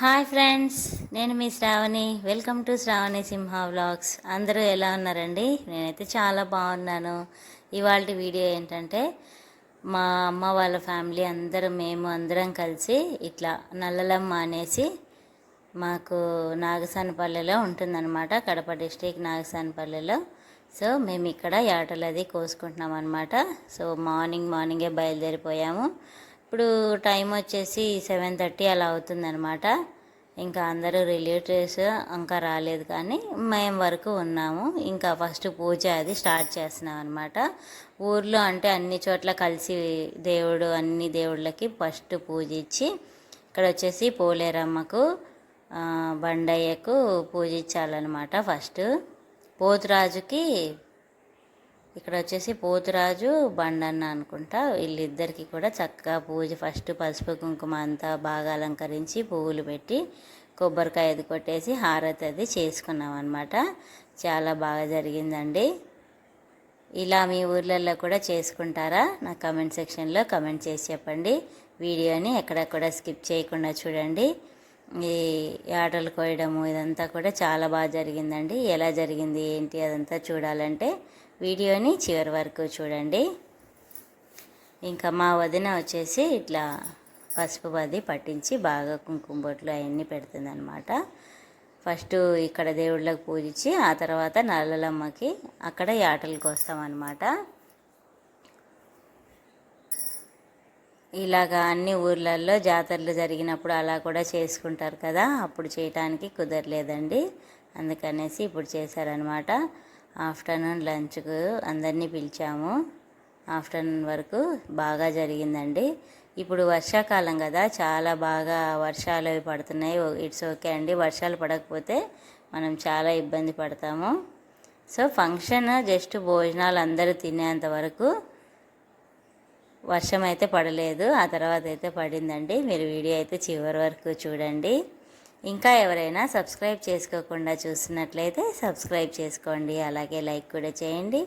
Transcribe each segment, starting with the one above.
Hi friends నేను మీ Sravani. Welcome to Sravani Simha vlogs. అందరూ ఎలా ఉన్నారండి? నేనైతే చాలా బాగున్నాను. ఇవాళ వీడియో ఏంటంటే మా అమ్మ వాళ్ళ ఫ్యామిలీ అందరూ మేము అందరం కలిసి ఇట్లా నల్లలమ్మ అనేసి మాకు నాగసానపల్లెలో ఉంటుందన్నమాట. కడప డిస్టిక్ నాగసానపల్లెలో సో మేము ఇక్కడ యాటలు అది కోసుకుంటున్నాం అనమాట సో మార్నింగ్ మార్నింగే బయలుదేరిపోయాము. ఇప్పుడు టైం వచ్చేసి సెవెన్ థర్టీ అలా అవుతుందనమాట ఇంకా అందరూ రిలేటివ్స్ ఇంకా రాలేదు కానీ మేము వరకు ఉన్నాము. ఇంకా ఫస్ట్ పూజ అది స్టార్ట్ చేస్తున్నాం అనమాట ఊర్లో అంటే అన్ని చోట్ల కలిసి దేవుడు అన్ని దేవుళ్ళకి ఫస్ట్ పూజ ఇచ్చి ఇక్కడ వచ్చేసి పోలేరమ్మకు బండయ్యకు పూజ ఇచ్చాలన్నమాట ఫస్ట్. పోతురాజుకి ఇక్కడ వచ్చేసి పోతురాజు బండన్న అనుకుంటా. వీళ్ళిద్దరికి కూడా చక్కగా పూజ ఫస్ట్ పసుపు కుంకుమ అంతా బాగా అలంకరించి పువ్వులు పెట్టి కొబ్బరికాయ అది కొట్టేసి హారతి అది చేసుకున్నాం అనమాట చాలా బాగా జరిగిందండి. ఇలా మీ ఊర్లలో కూడా చేసుకుంటారా? నా కమెంట్ సెక్షన్లో కమెంట్ చేసి చెప్పండి. వీడియోని ఎక్కడెక్కడ స్కిప్ చేయకుండా చూడండి. ఈ ఆటలు కోయడము ఇదంతా కూడా చాలా బాగా జరిగిందండి. ఎలా జరిగింది ఏంటి అదంతా చూడాలంటే వీడియోని చివరి వరకు చూడండి. ఇంకా మా వదిన వచ్చేసి ఇట్లా పసుపు బది పట్టించి బాగా కుంకుమ బొట్లు అవన్నీ పెడుతుంది ఫస్ట్ ఇక్కడ దేవుళ్ళకి పూజించి ఆ తర్వాత నల్లలమ్మకి అక్కడ యాటలకు వస్తామన్నమాట. ఇలాగా అన్ని ఊర్లలో జాతరలు జరిగినప్పుడు అలా కూడా చేసుకుంటారు కదా అప్పుడు చేయటానికి కుదరలేదండి. అందుకనేసి ఇప్పుడు చేశారనమాట ఆఫ్టర్నూన్ లంచ్కు అందరినీ పిలిచాము. ఆఫ్టర్నూన్ వరకు బాగా జరిగిందండి. ఇప్పుడు వర్షాకాలం కదా చాలా బాగా వర్షాలు అవి పడుతున్నాయి. ఇట్స్ ఓకే అండి. వర్షాలు పడకపోతే మనం చాలా ఇబ్బంది పడతాము. సో ఫంక్షన్ జస్ట్ భోజనాలు అందరూ తినేంత వరకు వర్షం అయితే పడలేదు. ఆ తర్వాత అయితే పడిందండి. మీరు వీడియో అయితే చివరి వరకు చూడండి. ఇంకా ఎవరైనా సబ్స్క్రైబ్ చేసుకోకుండా చూస్తున్నట్లయితే సబ్స్క్రైబ్ చేసుకోండి. అలాగే లైక్ కూడా చేయండి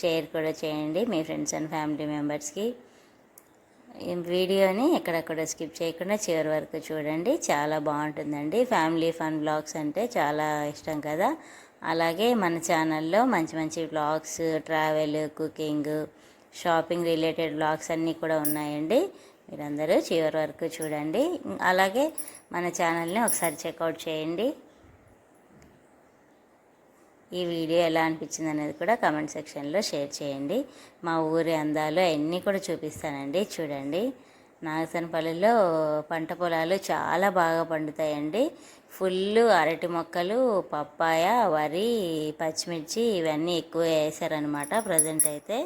షేర్ కూడా చేయండి మీ ఫ్రెండ్స్ అండ్ ఫ్యామిలీ మెంబర్స్కి. వీడియోని ఎక్కడక్కడ స్కిప్ చేయకుండా చివరి వరకు చూడండి. చాలా బాగుంటుందండి. ఫ్యామిలీ ఫన్ బ్లాగ్స్ అంటే చాలా ఇష్టం కదా. అలాగే మన ఛానల్లో మంచి మంచి blogs travel cooking shopping related blogs అన్నీ కూడా ఉన్నాయండి. మీరందరూ చివరి వరకు చూడండి. అలాగే మన ఛానల్ని ఒకసారి చెక్అవుట్ చేయండి. ఈ వీడియో ఎలా అనిపించింది అనేది కూడా కమెంట్ సెక్షన్లో షేర్ చేయండి. మా ఊరి అందాలు అవన్నీ కూడా చూపిస్తానండి. చూడండి. నాగసనపల్లిలో పంట పొలాలు చాలా బాగా పండుతాయండి. ఫుల్ అరటి మొక్కలు పప్పాయ వరి పచ్చిమిర్చి ఇవన్నీ ఎక్కువ వేసారనమాట ప్రజెంట్ అయితే.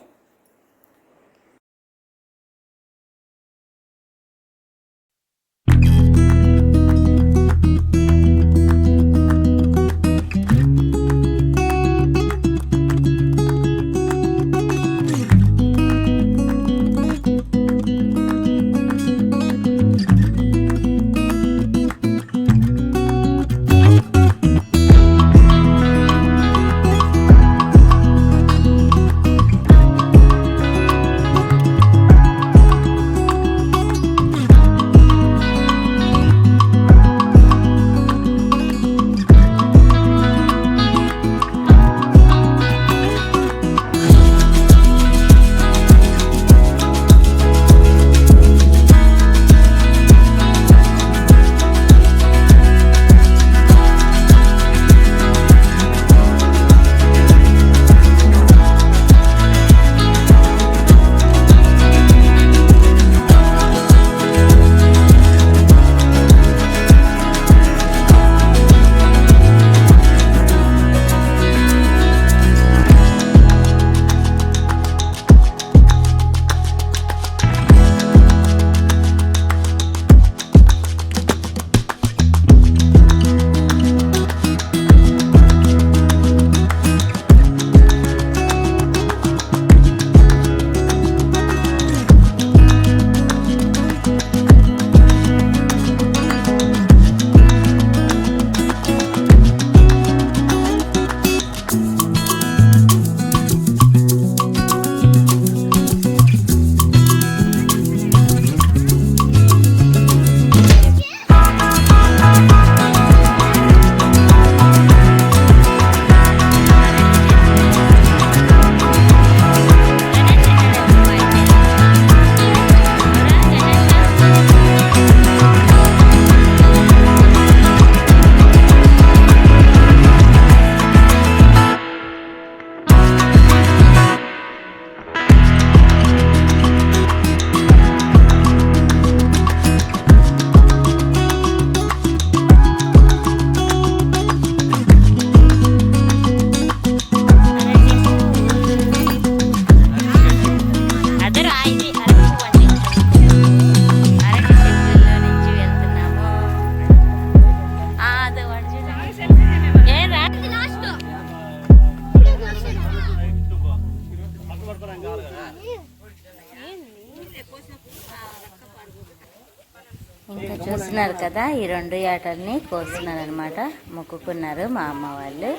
చూస్తున్నారు కదా ఈ రెండు ఏటల్ని కోస్తున్నారు అనమాట మొక్కుకున్నారు మా అమ్మ వాళ్ళు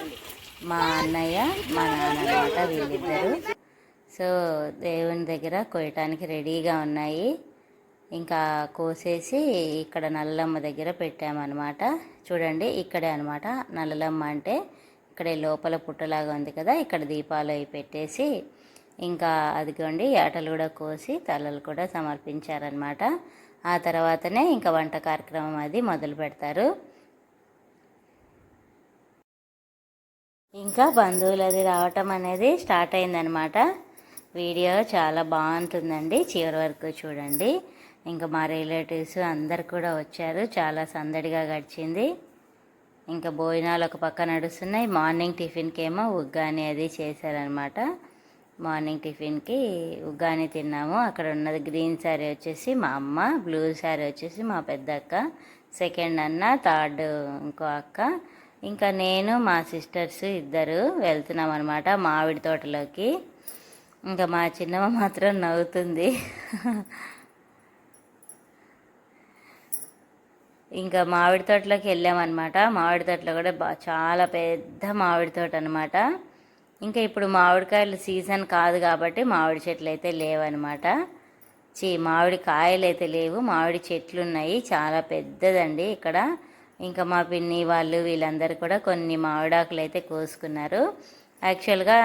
మా అన్నయ్య మా నాన్న అనమాట వీళ్ళిద్దరు. సో దేవుని దగ్గర కోయటానికి రెడీగా ఉన్నాయి. ఇంకా కోసేసి ఇక్కడ నల్లమ్మ దగ్గర పెట్టామన్నమాట. చూడండి ఇక్కడే అనమాట నల్లలమ్మ అంటే ఇక్కడే లోపల పుట్టలాగా ఉంది కదా ఇక్కడ దీపాలు అవి పెట్టేసి ఇంకా అదిగోండి ఏటలు కూడా కోసి తలలు కూడా సమర్పించారనమాట ఆ తర్వాతనే ఇంకా వంట కార్యక్రమం అది మొదలు పెడతారు. ఇంకా బంధువులు అది రావటం అనేది స్టార్ట్ అయిందనమాట వీడియో చాలా బాగుంటుందండి. చివరి వరకు చూడండి. ఇంకా మా రిలేటివ్స్ అందరు కూడా వచ్చారు. చాలా సందడిగా గడిచింది. ఇంకా భోజనాలు ఒక పక్క నడుస్తున్నాయి. మార్నింగ్ టిఫిన్కి ఏమో ఉగ్గాని అది చేశారనమాట మార్నింగ్ టిఫిన్కి ఉగ్గాని తిన్నాము. అక్కడ ఉన్నది గ్రీన్ శారీ వచ్చేసి మా అమ్మ బ్లూ శారీ వచ్చేసి మా పెద్ద అక్క సెకండ్ అన్న థర్డ్ ఇంకో అక్క. ఇంకా నేను మా సిస్టర్స్ ఇద్దరు వెళ్తున్నాం అనమాట మామిడి తోటలోకి. ఇంకా మా చిన్నమ్మ మాత్రం నవ్వుతుంది. ఇంకా మామిడి తోటలోకి వెళ్ళామన్నమాట. మామిడి తోటలో కూడా బా చాలా పెద్ద మామిడి తోట అనమాట ఇంకా ఇప్పుడు మామిడికాయలు సీజన్ కాదు కాబట్టి మామిడి చెట్లు అయితే లేవన్నమాట. చీ మామిడి కాయలు అయితే లేవు. మామిడి చెట్లు ఉన్నాయి చాలా పెద్దదండి ఇక్కడ. ఇంకా మా పిన్ని వాళ్ళు వీళ్ళందరూ కూడా కొన్ని మామిడాకులు అయితే కోసుకున్నారు. యాక్చువల్గా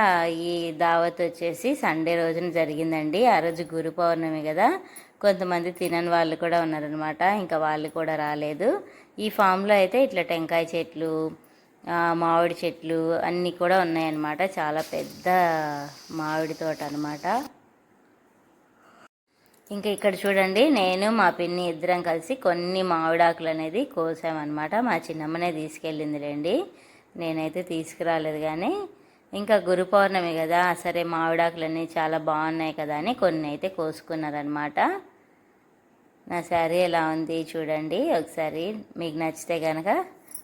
ఈ దావత్ వచ్చేసి సండే రోజున జరిగిందండి. ఆ రోజు గురు పౌర్ణమి కదా. కొంతమంది తినని వాళ్ళు కూడా ఉన్నారనమాట ఇంకా వాళ్ళు కూడా రాలేదు. ఈ ఫామ్లో అయితే ఇట్లా టెంకాయ చెట్లు మామిడి చెట్లు అన్నీ కూడా ఉన్నాయన్నమాట. చాలా పెద్ద మామిడి తోట అనమాట ఇంకా ఇక్కడ చూడండి నేను మా పిన్ని ఇద్దరం కలిసి కొన్ని మామిడాకులు అనేది కోసామన్నమాట. మా చిన్నమ్మనే తీసుకెళ్ళింది రండి నేనైతే తీసుకురాలేదు కానీ ఇంకా గురు పౌర్ణమి కదా సరే మామిడాకులన్నీ చాలా బాగున్నాయి కదా అని కొన్ని అయితే కోసుకున్నారనమాట నా శారీ ఎలా ఉంది చూడండి. ఒకసారి మీకు నచ్చితే కనుక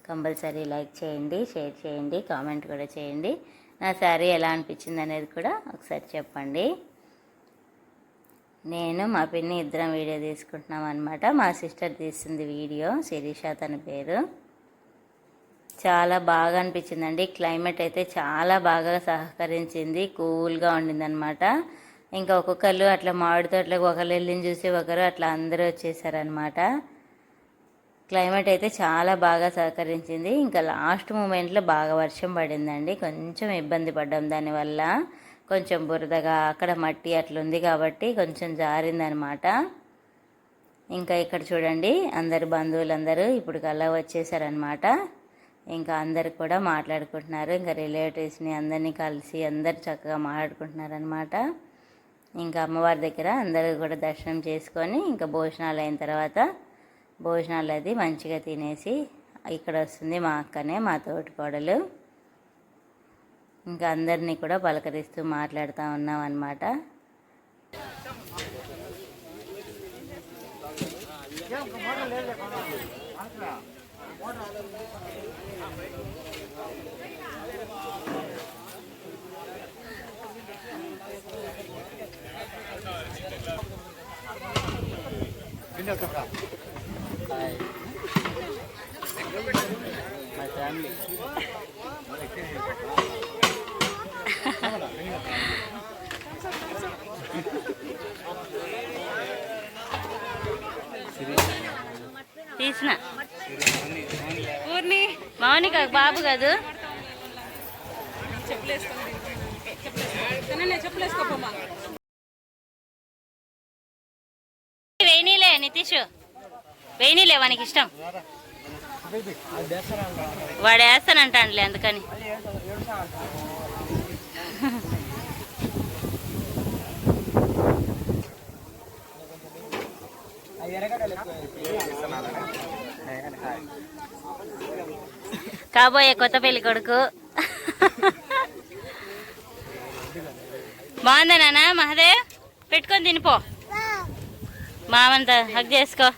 కంపల్సరీ లైక్ చేయండి షేర్ చేయండి కామెంట్ కూడా చేయండి. నా శారీ ఎలా అనిపించింది అనేది కూడా ఒకసారి చెప్పండి. నేను మా పిన్ని ఇద్దరం వీడియో తీసుకుంటున్నాం అనమాట మా సిస్టర్ తీసింది వీడియో శిరీష తన పేరు. చాలా బాగా అనిపించిందండి. క్లైమేట్ అయితే చాలా బాగా సహకరించింది కూల్గా ఉండిందనమాట ఇంకా ఒక్కొక్కరు అట్లా మామిడి తోటలకు ఒకరు వెళ్ళింది చూసి ఒకరు అట్లా అందరూ వచ్చేసారనమాట క్లైమేట్ అయితే చాలా బాగా సహకరించింది. ఇంకా లాస్ట్ మూమెంట్లో బాగా వర్షం పడిందండి. కొంచెం ఇబ్బంది పడ్డాం దానివల్ల. కొంచెం బురదగా అక్కడ మట్టి అట్లుంది కాబట్టి కొంచెం జారిందనమాట. ఇంకా ఇక్కడ చూడండి అందరు బంధువులందరూ ఇప్పుడు కల్లా వచ్చేసారనమాట. ఇంకా అందరు కూడా మాట్లాడుకుంటున్నారు. ఇంకా రిలేటివ్స్ని అందరినీ కలిసి అందరు చక్కగా మాట్లాడుకుంటున్నారనమాట. ఇంకా అమ్మవారి దగ్గర అందరూ కూడా దర్శనం చేసుకొని ఇంకా భోజనాలు అయిన తర్వాత భోజనాలు అది మంచిగా తినేసి ఇక్కడ వస్తుంది మా అక్కనే మా తోటి కోడలు ఇంకా అందరినీ కూడా పలకరిస్తూ మాట్లాడుతూ ఉన్నాం అనమాట తీసిన. మాని కాదు బాబు కాదు. వేణీలే నితీష్. వేణీలే వానికి ఇష్టం. వాడు వేస్తానంటానులే అందుకని. కాబోయే కొత్త పెళ్ళి కొడుకు. బాగుందా నాన్న మహదేవ్? పెట్టుకొని తినిపో మామంత హక్ చేసుకో.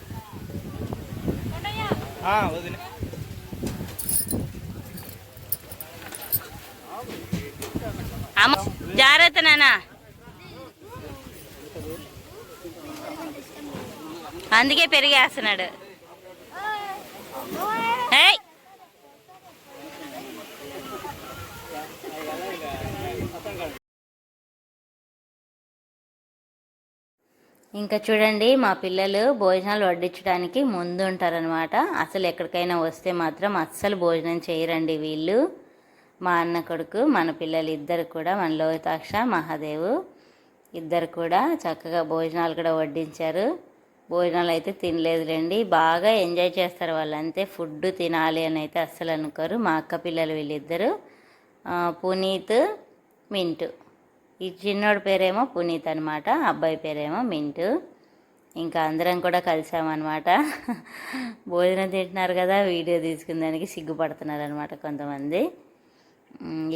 జాగ్రత్త నానా అందుకే పెరిగేస్తున్నాడు. ఇంకా చూడండి మా పిల్లలు భోజనాలు వడ్డించడానికి ముందు ఉంటారనమాట అసలు ఎక్కడికైనా వస్తే మాత్రం అస్సలు భోజనం చేయరండి వీళ్ళు. మా అన్న కొడుకు మన పిల్లలు ఇద్దరు కూడా మన లోహితాక్ష మహాదేవు ఇద్దరు కూడా చక్కగా భోజనాలు కూడా వడ్డించారు. భోజనాలు అయితే తినలేదులేండి. బాగా ఎంజాయ్ చేస్తారు వాళ్ళు అంతే ఫుడ్ తినాలి అని అయితే అస్సలు అనుకోరు. మా అక్క పిల్లలు వీళ్ళిద్దరు. పునీత్ మింటు. ఈ చిన్నోడి పేరేమో పునీత్ అనమాట అబ్బాయి పేరేమో మింటు. ఇంకా అందరం కూడా కలిసామన్నమాట. భోజనం తింటున్నారు కదా వీడియో తీసుకునేదానికి సిగ్గుపడుతున్నారు అనమాట కొంతమంది. ఉమ్,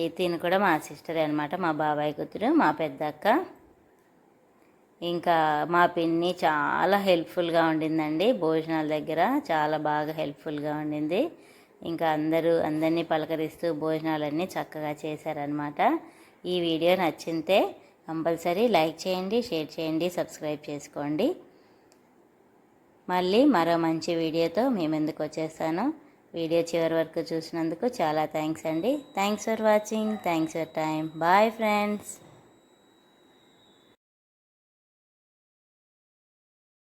కూడా మా సిస్టరే అనమాట మా బాబాయ్ కూతురు మా పెద్దక్క. ఇంకా మా పిన్ని చాలా హెల్ప్ఫుల్గా ఉండిందండి భోజనాల దగ్గర చాలా బాగా హెల్ప్ఫుల్గా ఉండింది. ఇంకా అందరూ అందరినీ పలకరిస్తూ భోజనాలన్నీ చక్కగా చేశారనమాట ఈ వీడియో నచ్చితే కంపల్సరీ లైక్ చేయండి షేర్ చేయండి సబ్స్క్రైబ్ చేసుకోండి. మళ్ళీ మరో మంచి వీడియోతో మీ ముందుకు వచ్చేస్తాను. వీడియో చివరి వరకు చూసినందుకు చాలా థ్యాంక్స్ అండి. Thanks for watching thanks for time bye friends